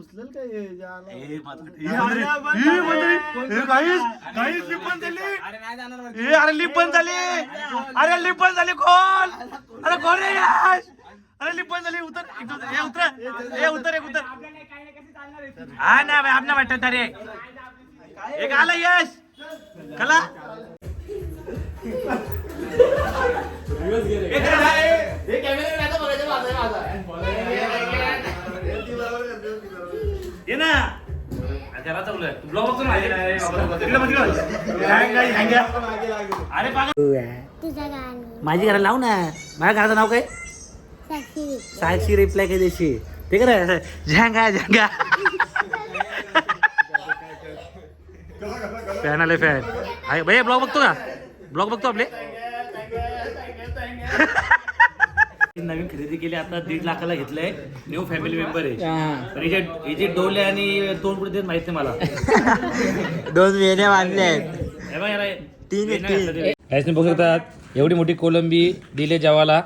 उचलेल काय हे ज्याला? ए, मात्र- ए, अरे, आपण ए, ए, काहीच काहीच लिप पण झाली. अरे नाही जाणार वरती. ए अरे लिप पण झाली. अरे लिप पण झाली कोण अरे कोण आहे यश अरे लिप पण झाली उतर. एक उतर. ए उतर ए उतर एक उतर. हा ना भाई आपल्या वाटत अरे एक आलं यश. कला. एक आला. ये ना। घरात चाललोय ब्लॉग बघतो ना तिकडे बघ, तिकडे बघ. हँग आहे, हँग आहे. मागे लागेल. अरे पागल। तुझं गाणी. माझी घराला लाव ना। माझ्या घराचं नाव काय? साक्षी साक्षी रिप्लाय काय देशी ते कर झँगा झँगा. फॅन आले फॅन आहे भैया ब्लॉग बघतो का? ब्लॉग बघतो आपले. नवीन खरेदी केली आता दीड लाखाला घेतलंय. न्यू फॅमिली मेंबर आहे. तर हिचे हिचे डोले आणि तोंड कुठे देत माहीत नाही मला. दोन वेण्या बांधल्या आहेत. हे तीन. काहीच बघू शकतात एवढी मोठी कोलंबी दिले जवाला.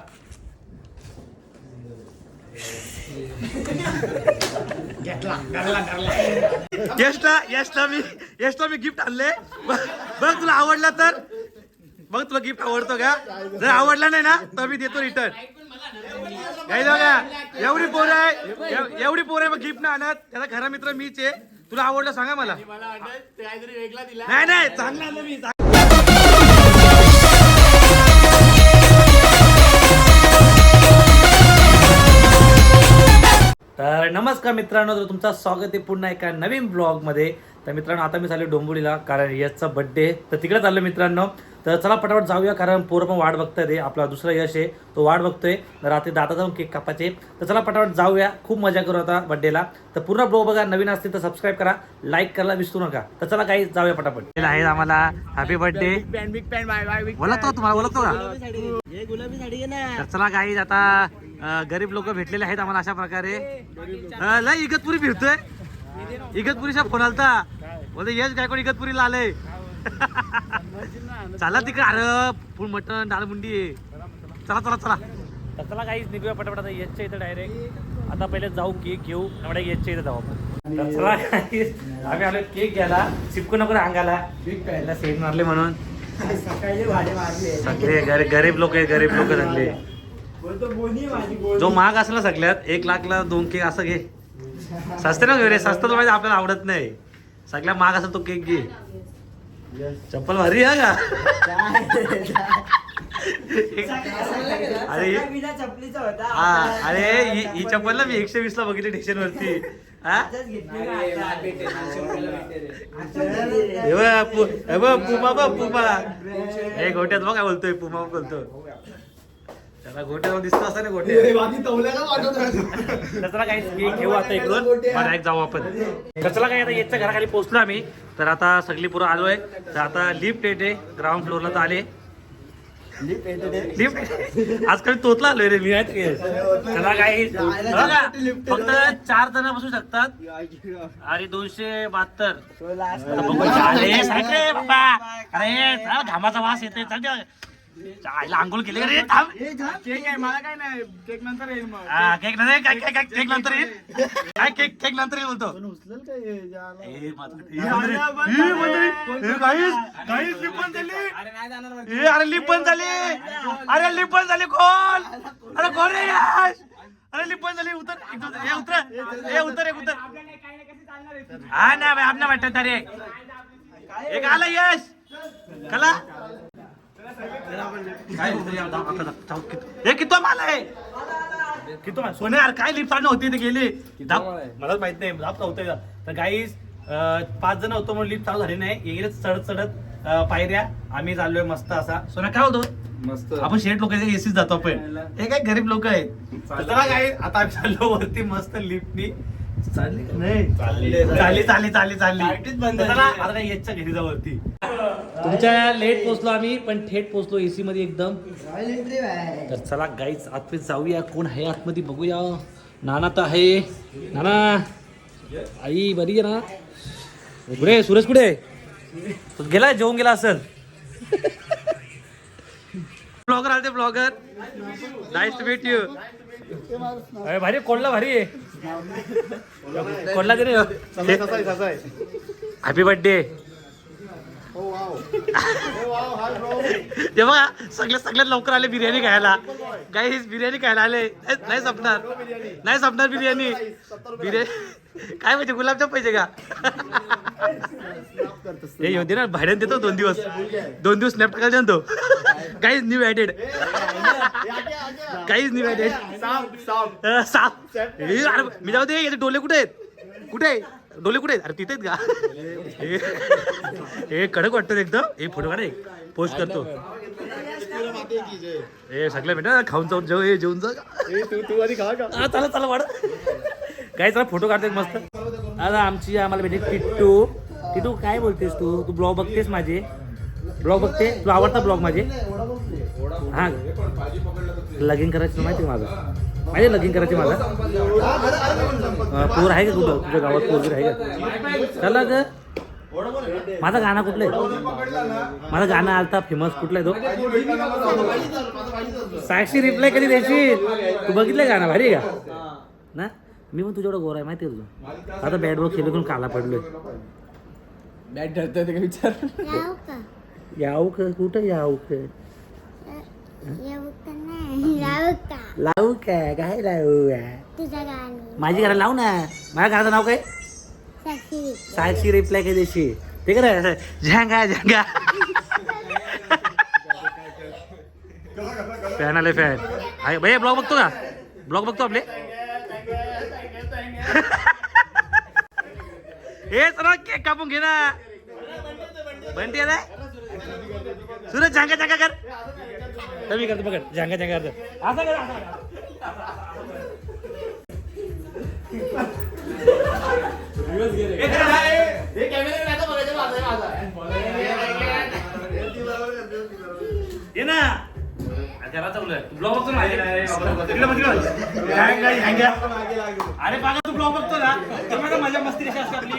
यशला यशला मी यशला मी गिफ्ट आणले. बघ तुला आवडला तर. बघ तुला गिफ्ट आवडतो का? जर आवडला नाही ना तर मी देतो रिटर्न एवढी पोर आहे एव- एवढी पोर आहे गिफ्ट ना आणत. त्याचा खरा मित्र मीच आहे. तुला आवडलं सांगा मला. नाही नाही चांगला आणलं मी तर नमस्कार मित्रांनो तर तुमचं स्वागत आहे पुन्हा एका नवीन ब्लॉगमध्ये तर मित्रांनो आता मी चाललो डोंबोलीला कारण यशचा बड्डे तर तिकडे चाललो मित्रांनो. तर चला पटापट जाऊया कारण पोरं पण वाट बघताय ते आपला दुसरा यश आहे तो वाट बघतोय. तर रात्री दादा जाऊन केक कापायचे. तर चला पटापट जाऊया. खूप मजा करू आता बड्डेला तर पूर्ण ब्लॉग बघा नवीन असतील तर सबस्क्राईब करा. लाईक करायला विसरू नका. तर चला काही जाऊया पटापट. आहे आम्हाला हॅपी बर्थडे ओळखतो तुम्हाला ओळखतो का? हे गुलाबी साडी आहे ना. तर चला काही आता गरीब लोक भेटलेले आहेत आम्हाला अशा प्रकारे. लय इगतपुरी फिरतोय. इगतपुरीचा फोन आलता बोलते यश गायकवाड इगतपुरीला आलंय. चला तिकडे अरे फुल मटन डाळ मुंडी. आहे चला चला चला. तर चला काहीच निघूया पटापट आता यशच्या इथं डायरेक्ट आता पहिले जाऊ केक घेऊ एवढ्या यशच्या इथं जाऊ आपण. तर चला आम्ही आलो केक घ्यायला चिपकू नको अंगाला पहिला सेट मारले म्हणून. सगळे गरीब गरीब लोक आहेत गरीब लोक बोल जो महाग असला सगळ्यात एक लाखला दोन केक असं घे. सस्ते ना घेऊ रे स्वस्त तर माहिती आपल्याला आवडत नाही. सगळ्यात महाग असेल तो केक घे. चप्पल भारी आहे का? अरे ही- बिना चपलीचा होता. हा अरे ही ही चप्पल ना मी एकशे वीस ला बघितली स्टेशन वरती हा हे बघ, पु- हे बघ, पुमा बघ पुमा. हे गोट्यात बघ काय बोलतोय पुमा बोलतो त्याला गोट्यात दिसतो असं ना गोट्या. कचरा काही केक घेऊ आता इकडून. बरं एक जाऊ आपण. कचरा काय आता याच्या घराखाली पोहोचलो आम्ही. तर आता सगळी पुरं आलोय. तर आता लिफ्ट येते. ग्राउंड फ्लोअरला तर आले. लिफ्ट आजकाल तोतला आलोय रे मी आहे चला काही. फक्त चार जण बसू शकतात. आणि दोनशे बहात्तर. अरे घामाचा वास येते चल ते. आईला आंघोळ केली का रे? थांब. केक आहे मला काय नाही. केक नंतर येईल मग. हा, केक नाही काय काय काय केक नंतर येईल काय केक केक नंतर येईल बोलतो. पण उचलेल काय हे ज्याला? ए, मात्र- ए, अरे, ए, ए, लिप झाली. नाही जाणार वरती. ए अरे लिप झाली. अरे लिप झाली कोण? अरे कोण? आहे यश अरे लिप झाली उतर. एक उतर ए उतर. ए उतर एक उतर. हा ना भाई वाटत अरे एक आलं यश. कला. आता जाऊ, किती- माल आहे? किती माल? सोने यार काय लिफ्ट चालणं होती ते गेली? मलाच माहीत नाही जाप का होतंय? तर गाईस पाच जण होतो म्हणून लिफ्ट चालू झाली नाही. गेले चढत चढत पायऱ्या. आम्ही चाललोय मस्त असा. सोना काय होतो मस्त. आपण शेट लोक एसीत जातो आपण. हे काय गरीब लोक आहेत. चला काय आता आम्ही चाललो वरती मस्त लिफ्टनी चालली? नाही. चालली. बंद. आता काय याच्या घरी जाऊ वरती तुमच्या लेट पोहोचलो आम्ही पण थेट पोहोचलो एसी मध्ये एकदम. तर चला गाईच आतमध्ये जाऊया. कोण आहे आतमध्ये बघूया. नाना तर आहे. नाना. आई बरी आहे ना? कुठे सुरेश कुठे? तो गेला जेवून गेला असेल. ब्लॉगर आले blogger nice to meet you भारी कोणला भारी आहे? कोणला तरी? हॅपी बर्थडे ते बघा सगळ्यात सगळ्यात लवकर आले बिर्याणी खायला. काही बिर्याणी खायला आले. नाही संपणार. नाही संपणार बिर्याणी. बिर्याणी काय पाहिजे गुलाबजाम पाहिजे का? हे येऊ दे ना भाड्यान देतो दोन दिवस. दोन दिवस स्नॅप टाकायला तो काहीच न्यू ऍडेड काहीच न्यू ऍडेड साप अरे, मी जाऊ दे याचे डोले कुठे आहेत? कुठे आहे? डोले कुठे आहेत? अरे तिथे आहेत का हे- कडक वाटतं एकदम. हे फोटो काढ एक. पोस्ट करतो. हे सगळं भेटा खाऊन जाऊन जेव हे जेवून जा. हा, चला चला वाढ. काय चला फोटो काढतो मस्त. आता आमची आम्हाला भेटली टिट्टू. टिटू काय बोलतेस तू? तू ब्लॉग बघतेस माझे? ब्लॉग बघते? तुला आवडता ब्लॉग माझे? हा. लगीन करायचं माहिती आहे माझं? माहिती लगीन करायचे माझं? पोर आहे का कुठं? तुझ्या गावात पोरगी आहे का? चला ग. माझं गाणं कुठलं आहे? माझं गाणं आलता फेमस कुठलं आहे तो? साक्षी रिप्लाय कधी द्यायची तू बघितलं गाणं भारी का? ना? मी पण तुझ्याकडं गोर आहे माहिती आहे तुझं? आता बॅट बॉल खेळून काला पडलोय. बॅट ठरतोय का? विचार याव का? कुठं याव का? लावू का काय लावू? माझी घरा लाव ना. माझ्या घराचं नाव काय? साक्षी रिप्लाय काय देशी ते कर झंगा झंगा. फॅन आले फॅन आहे भैया ब्लॉग बघतो का? ब्लॉग बघतो आपले. हे चला केक कापून घे ना. बंटी आहे सूरज झांगा झांगा कर. कमी करतो बघ झांगा झांगा करतो असं कर असं कर. ये ना. ब्लॉग बघतो ना आहे. अरे बाबा तू ब्लॉग बघतो ना. तर माझा मजा मस्ती कशी असते आपली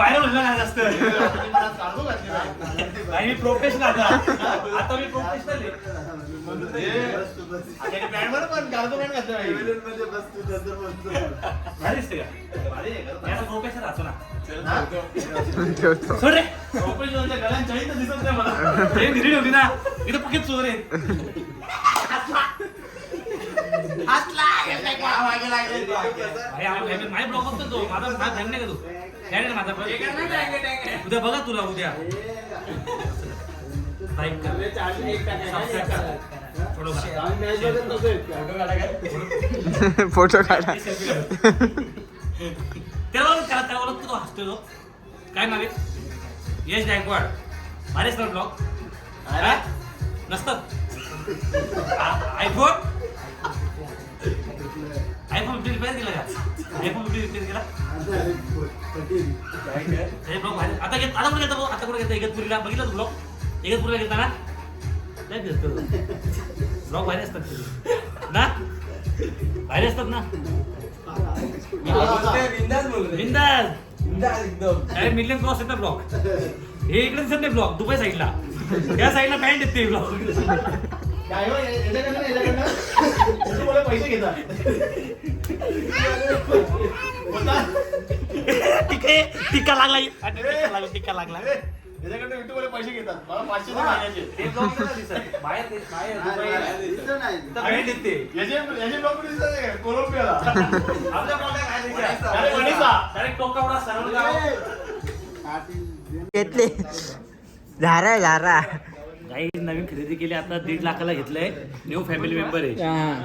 व्हायरल होईल ना जास्त आणि मी प्रोफेशनल आता आता मी प्रोफेशनल भारी दिसते का? प्रोफेशनल असतो ना. सोड रे. प्रोफेशनलच्या दिसत नाही मला. ट्रेन घरी होती ना. इथं पकेत चोर रे भाई, ब्लॉग बघतो तो माझा माझा नाही का तू आहे माझा पण. उद्या बघा तुला उद्या कर कर थोडं फोटो काढा त्याला ओळख त्याला त्याला ओळखतो तो हसतो तो काय नाव आहे? यश गायकवाड. भारीच ना ब्लॉग नसतात आयफोन? आयफोन फिफ्टी रिपेअर केला का? आयफोन फिफ्टी रिपेअर केला? हे ब्लॉग भारी आता घेत आता कुठे घेता? आता कुठे घेता? इगतपुरीला बघितलं तू ब्लॉग इगतपुरीला घेता ना नाही घेतो ब्लॉग भारी असतात तुझे. ना? भारी असतात ना? बिंदास अरे मिलियन क्रॉस येतात ब्लॉक. हे इकडे दिसत नाही ब्लॉक दुबई साईडला. त्या साईडला पॅन्ट येते ब्लॉक. पैसे घेतात. टिके टिक्का लागला टिक्का लागला. टिक्का लागला याच्याकडनं युट्यूबवाले पैसे घेतात. मला पाचशे मागायचे. बाहेर बाहेर याचे लोक दिसत कोलंबियाला. आपल्या. डायरेक्ट टोकावडा सरळ. घेतले. झारा झारा. काही नवीन खरेदी केली आता दीड लाखाला घेतलंय. न्यू फॅमिली मेंबर आहे.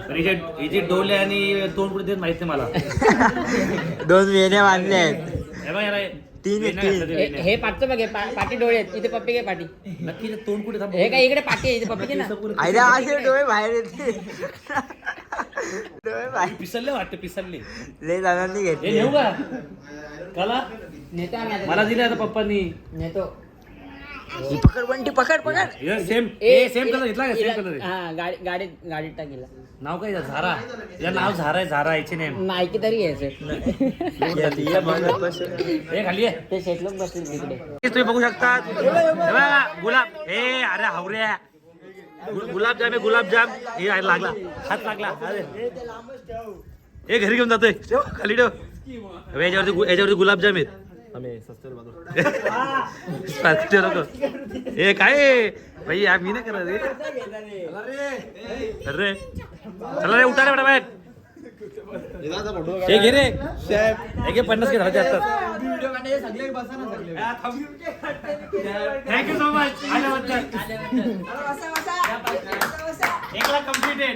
पण डोले आणि तोंड कुठे देत माहीत नाही मला? दोन वेण्या बांधल्या आहेत. हे बघ तीन आहे, वेण्या तीन. घातल्या ते हे वेण्या. हे पाठचं बघ हे पा- पाठी डोळे आहेत. इथे पप्पी घे पाठी. नक्की ते तोंड कुठे थांब हे काय इकडे पाठी आहे इथे पप्पी घे ना. आयला असे डोळे बाहेर येते डोळे बाहेर पिसलले वाटते पिसलले. लय जणांनी हे घेतले नेऊ का? काला? नेतो आम्ही आता. मला दिले आता पप्पांनी. नेतो. ही पकड बंटी पकड पकड. सेम ए, सेम कलर घेतला का? सेम कलर हा गाडी गाडीत गाडीत टाकीला नाव काय? झारा. या नाव झारा आहे झारा याचे नेम नायकी तरी घ्यायचं. हे खाली आहे ते शेट लोक बसतील तिकडे. तुम्ही बघू शकता हे बघा, गुलाब. हे अरे हावऱ्या. गु- गुलाबजाम आहे गुलाबजाम. हे आहे, लागला. हात लागला. अरे हे घरी घेऊन जातोय. ठेव, खाली ठेव. हे याच्यावरती गु- याच्यावरती गुलाबजाम आहेत. हे काय? भाई या मी नाही करत हे. अरे चला रे उठा रे बाहेर हे घे रे. हे घे पन्नास घे झाले आता थँक्यू सो मच एक लाख कम्प्लिटेड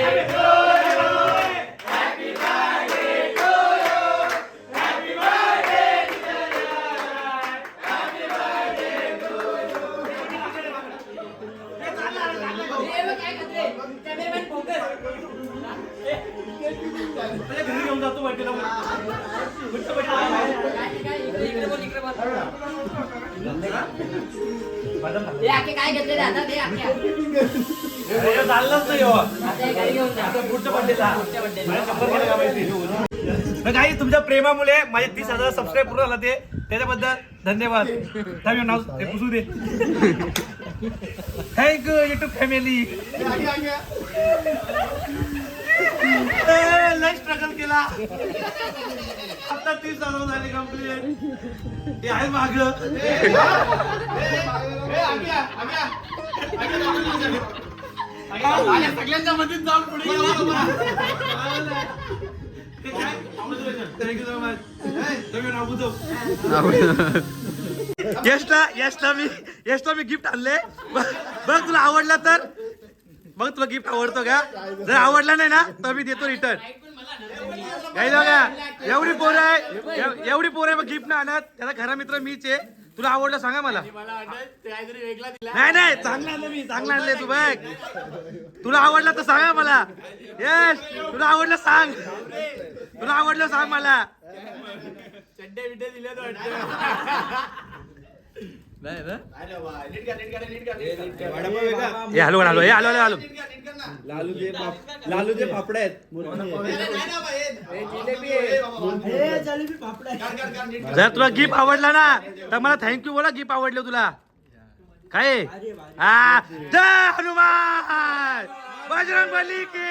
घरी घेऊन जातो काय घेतले आता? ते चाललंच नाही हो. हे काही तुमच्या प्रेमामुळे माझे तीस हजार सबस्क्राईब पूर्ण झाला ते. त्याच्याबद्दल धन्यवाद. नाव हे पुसू दे. थँक्यू युट्यूब फॅमिली लय स्ट्रगल केला. आता तीस हजार झाले कंप्लीट हे आहे माग. सगळ्यांच्या मध्येच जाऊन पुढे थँक्यू सो मच नाव बुजव यशला यशला मी यशला मी गिफ्ट आणले. बघ तुला आवडला तर. बघ तुला गिफ्ट आवडतो का? जर आवडला नाही ना तर मी देतो रिटर्न काही का एवढी पोर आहे एवढी पोर आहे गिफ्ट ना आणत. त्याचा खरा मित्र मीच आहे. तुला आवडलं सांगा मला. नाही नाही चांगला आणलं मी चांगला आणले तू बघ. तुला आवडला तर सांगा मला. यश तुला आवडलं सांग. तुला आवडलं सांग मला. Hello hello hello hello. Hello Lalu दे पापड आहेत. जर तुला गिफ्ट आवडला ना तर मला थँक्यू बोला गिफ्ट आवडलं तुला. काय? हा जय हनुमान! बजरंग बली की!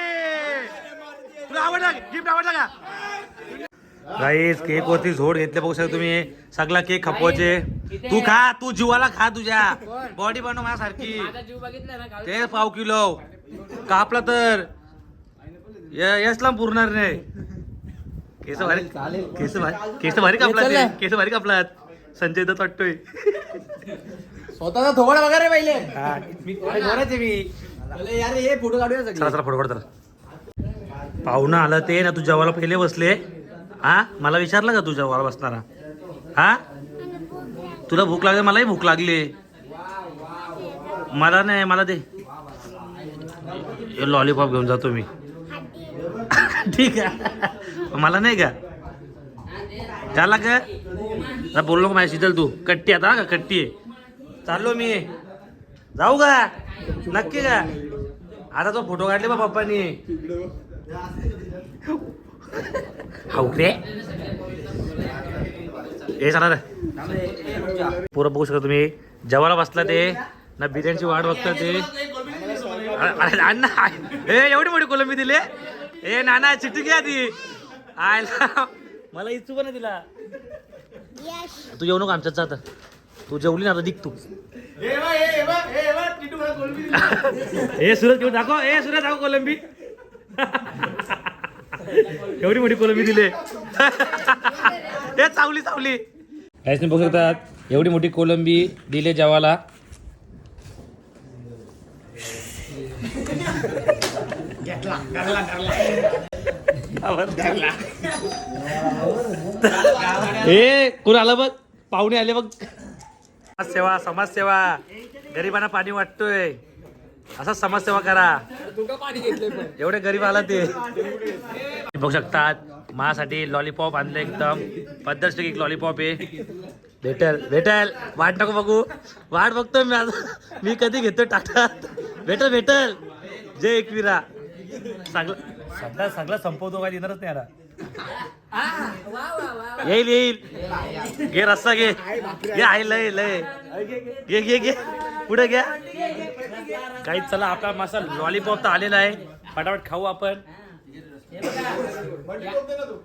तुला आवडला गिफ्ट आवडला का? गाईस केक वरती झोड घेतले बघू शकता तुम्ही. सगळा केक खपवायचे. तू खा तू जीवाला खा तुझ्या. बॉडी बनव माझ्यासारखी. माझा जीव बघितला ना काल ते पाव किलो. कापला तर. य- यशला पुरणार नाही. केस भारी केस भारी केस भारी कापला. केस भारी कापलात. संजय दत्त वाटतोय. स्वतःचा थोबड बघा रे पहिले. हा, मी हे फोटो काढूया फोटो काढ चला. पाहुणं आलं ते ना तू जेवायला पहिले बसले. हा? मला विचारलं का तुझ्या वर बसणारा? हा? तुला भूक लागली मलाही भूक लागली. मला नाही मला दे. लॉलीपॉप घेऊन जातो मी. ठीक आहे. मला नाही का? त्याला का? आता बोललो का माझ्या शीतल तू? कट्टी आता का? कट्टी आहे. चाललो मी. जाऊ का? नक्की का? आता तो फोटो काढले बा पप्पानी. हावरे हे चला रे पोरं बघू शकता तुम्ही जेवायला बसला ते ना बिर्याणीची वाट बघता ते अण्णा हे एवढी मोठी कोलंबी दिले ए नाना चिठ्ठी घ्या ती आयला मला इच्छू पण दिला तू येऊ नको आमच्यात जात तू जेवली ना आता दिख तू हे हे हे सूरज घेऊन दाखव ए सूरज दाखव कोलंबी एवढी मोठी कोलंबी दिले. हे चावली चावली. नाही बघू शकतात एवढी मोठी कोलंबी दिले जेवाला. हे कोण आलं बघ? पाहुणे आले बघ. समाजसेवा समाजसेवा. गरिबांना पाणी वाटतोय. असा समाजसेवा करा. एवढे गरीब आला ते. बघू शकतात. माझ्यासाठी लॉलीपॉप आणलं एकदम. पद्धतशीर एक लॉलीपॉप आहे. भेटल भेटल. वाट नको बघू. वाट बघतोय मी आज मी कधी घेतो टाटात भेटल भेटल. जय एकविरा. सगळं सगळं सगळं संपवतो काय येणारच नाही आता. येईल येईल. घे रस्सा घे. घे आहे लय लय. घे घे घे. पुढे घ्या. काही चला आपला मसा लॉलीपॉप तर आलेला आहे. फटाफट खाऊ आपण. ಏನದು